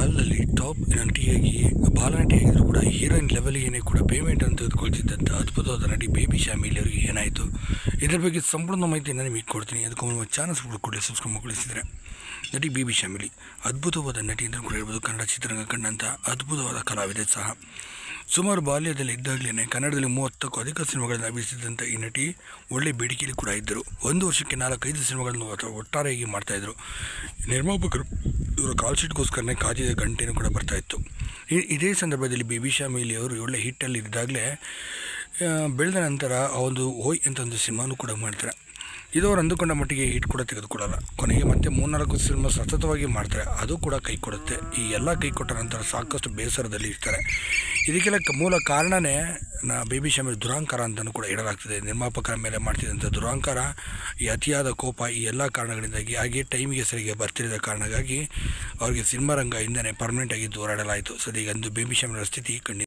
ಕಾಲದಲ್ಲಿ ಟಾಪ್ ನಟಿಯಾಗಿ ಬಾಲನಟಿಯಾಗಿದ್ರು ಕೂಡ ಹೀರೋಯಿನ್ ಲೆವೆಲ್ಗೇನೆ ಕೂಡ ಪೇಮೆಂಟ್ ಅಂತ ತೆಗೆದುಕೊಳ್ತಿದ್ದಂಥ ಅದ್ಭುತವಾದ ನಟಿ ಬೇಬಿ ಶ್ಯಾಮಿಲಿ ಅವರಿಗೆ ಏನಾಯಿತು? ಇದ್ರ ಬಗ್ಗೆ ಸಂಪೂರ್ಣ ಮಾಹಿತಿಯನ್ನು ನಿಮಗೆ ಕೊಡ್ತೀನಿ. ಅದಕ್ಕೆ ಚಾನಲ್ಸ್ ಕೊಡಲಿ ಸಬ್ಸ್ಕ್ರೈಬ್ ಮಾಡಿಸಿದರೆ ನಟಿ ಬೇಬಿ ಶ್ಯಾಮಿಲಿ ಅದ್ಭುತವಾದ ನಟಿ ಅಂತ ಕೂಡ ಹೇಳ್ಬೋದು. ಕನ್ನಡ ಚಿತ್ರರಂಗ ಕಂಡಂಥ ಅದ್ಭುತವಾದ ಕಲಾವಿದೆ ಸಹ. ಸುಮಾರು ಬಾಲ್ಯದಲ್ಲಿ ಇದ್ದಾಗಲೇ ಕನ್ನಡದಲ್ಲಿ ಮೂವತ್ತಕ್ಕೂ ಅಧಿಕ ಸಿನಿಮಾಗಳನ್ನು ಅಭಿನಯಿಸಿದಂಥ ಈ ನಟಿ ಒಳ್ಳೆ ಬೇಡಿಕೆಯಲ್ಲಿ ಕೂಡ ಇದ್ದರು. ಒಂದು ವರ್ಷಕ್ಕೆ ನಾಲ್ಕೈದು ಸಿನಿಮಾಗಳನ್ನು ಒಟ್ಟಾರೆಯಾಗಿ ಮಾಡ್ತಾಯಿದ್ರು ನಿರ್ಮಾಪಕರು ಇವರ ಕಾಲ್ ಶೀಟ್ಗೋಸ್ಕರನೇ ಕಾದಿದ ಗಂಟೆನೂ ಕೂಡ ಬರ್ತಾಯಿತ್ತು ಇದೇ ಸಂದರ್ಭದಲ್ಲಿ ಬೇಬಿ ಶಾಮಿಲಿ ಅವರು ಒಳ್ಳೆ ಹಿಟ್ಟಲ್ಲಿ ಇದ್ದಾಗಲೇ ಬೆಳೆದ ನಂತರ ಆ ಒಂದು ಓಯ್ ಅಂತ ಒಂದು ಸಿನಿಮಾನು ಕೂಡ ಮಾಡ್ತಾರೆ. ಇದು ಅವ್ರು ಅಂದುಕೊಂಡ ಮಟ್ಟಿಗೆ ಹಿಟ್ ಕೂಡ ತೆಗೆದುಕೊಳ್ಳಲ್ಲ ಕೊನೆಗೆ ಮತ್ತೆ ಮೂರ್ನಾಲ್ಕು ಸಿನಿಮಾ ಸತತವಾಗಿ ಮಾಡ್ತಾರೆ. ಅದು ಕೂಡ ಕೈ ಕೊಡುತ್ತೆ. ಈ ಎಲ್ಲ ಕೈ ಕೊಟ್ಟ ನಂತರ ಸಾಕಷ್ಟು ಬೇಸರದಲ್ಲಿ ಇರ್ತಾರೆ. ಇದಕ್ಕೆಲ್ಲ ಮೂಲ ಕಾರಣನೇ ನಾ ಬೇಬಿ ಶಾಮಿಲ್ ದುರಾಂಕಾರ ಅಂತಲೂ ಕೂಡ ಹೇಳಲಾಗ್ತದೆ. ನಿರ್ಮಾಪಕರ ಮೇಲೆ ಮಾಡ್ತಿದ್ದಂಥ ದುರಾಂಕಾರ, ಈ ಅತಿಯಾದ ಕೋಪ, ಈ ಎಲ್ಲ ಕಾರಣಗಳಿಂದಾಗಿ, ಹಾಗೆ ಟೈಮಿಗೆ ಸರಿಗೆ ಬರ್ತಿರದ ಕಾರಣಕ್ಕಾಗಿ ಅವರಿಗೆ ಸಿನಿಮಾ ರಂಗದಿಂದನೇ ಪರ್ಮನೆಂಟಾಗಿ ದೂರಾಡಲಾಯಿತು. ಸದ್ಯ ಅಂದು ಬೇಬಿ ಶಾಮಿಲ್ ಸ್ಥಿತಿ ಖಂಡಿತ